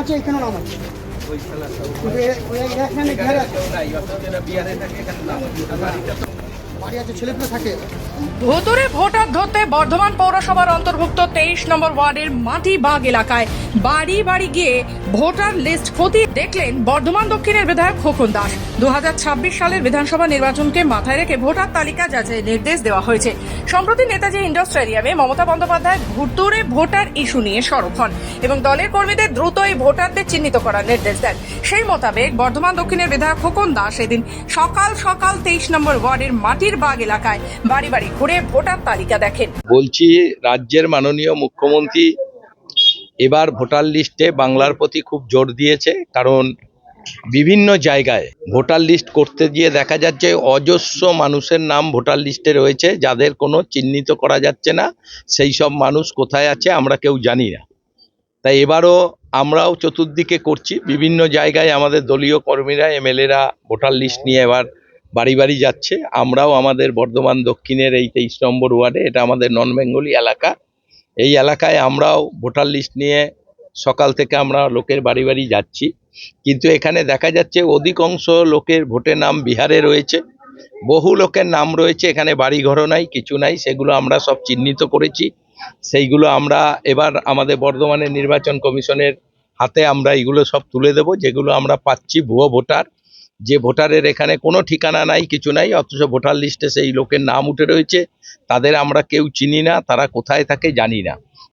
আছে এখানেও নাম আছে। কিন্তু এ- এ- এখানে নাম আছে। ভুতুরে ভোটার ধরতে বর্ধমান পৌরসভার অন্তর্ভুক্ত তেইশ নম্বর ওয়ার্ডের মাটিবাগ এলাকায় বাড়ি বাড়ি গিয়ে ভোটার লিস্ট খতিয়ে দেখলেন বর্ধমান দক্ষিণের বিধায়ক খোকন দাস। দু সালের বিধানসভা নির্বাচনকে মাথায় রেখে ভোটার তালিকা যাচাই নির্দেশ দেওয়া হয়েছে। সম্প্রতি নেতাজি ইন্ডোর স্টেডিয়ামে মমতা বন্দ্যোপাধ্যায় ভুতুরে ভোটার ইস্যু নিয়ে সরব হন এবং দলের কর্মীদের দ্রুত এই ভোটারদের চিহ্নিত করার নির্দেশ দেন। সেই মোতাবেক বর্ধমান দক্ষিণের বিধায়ক খোকন দাস এদিন সকাল সকাল তেইশ নম্বর ওয়ার্ডের মাটির বাগ এলাকায় বাড়ি বাড়ি ঘুরে ভোটার তালিকা দেখেন। বলছি, রাজ্যের মাননীয় মুখ্যমন্ত্রী এবার ভোটার লিস্টে বাংলার প্রতি খুব জোর দিয়েছে, কারণ বিভিন্ন জায়গায় ভোটার লিস্ট করতে গিয়ে দেখা যাচ্ছে অজস্র মানুষের নাম ভোটার লিস্টে রয়েছে, যাদের কোনো চিহ্নিত করা যাচ্ছে না, সেই সব মানুষ কোথায় আছে আমরা কেউ জানি না। তাই এবারও আমরাও চতুর্দিকে করছি, বিভিন্ন জায়গায় আমাদের দলীয় কর্মীরা, এমএলএরা ভোটার লিস্ট নিয়ে এবার বাড়ি বাড়ি যাচ্ছে। আমরাও আমাদের বর্ধমান দক্ষিণের এই তেইশ নম্বর ওয়ার্ডে, এটা আমাদের নন বেঙ্গলি এলাকা। এই এলাকায় আমরাও ভোটার লিস্ট নিয়ে সকাল থেকে আমরা লোকের বাড়ি বাড়ি যাচ্ছি। কিন্তু এখানে দেখা যাচ্ছে অধিকাংশ লোকের ভোটের নাম বিহারে রয়েছে। বহু লোকের নাম রয়েছে, এখানে বাড়ি বাড়িঘরও নাই, কিছু নাই, সেগুলো আমরা সব চিহ্নিত করেছি। সেইগুলো আমরা এবার আমাদের বর্ধমানের নির্বাচন কমিশনের হাতে আমরা এগুলো সব তুলে দেব, যেগুলো আমরা পাচ্ছি ভুয়ো ভোটার। যে ভোটারের এখানে কোনো ঠিকানা নাই, কিছু নাই, অথচ ভোটার লিস্টে সেই লোকের নাম উঠে রয়েছে, তাদের আমরা কেউ চিনি না, তারা কোথায় থাকে জানি না।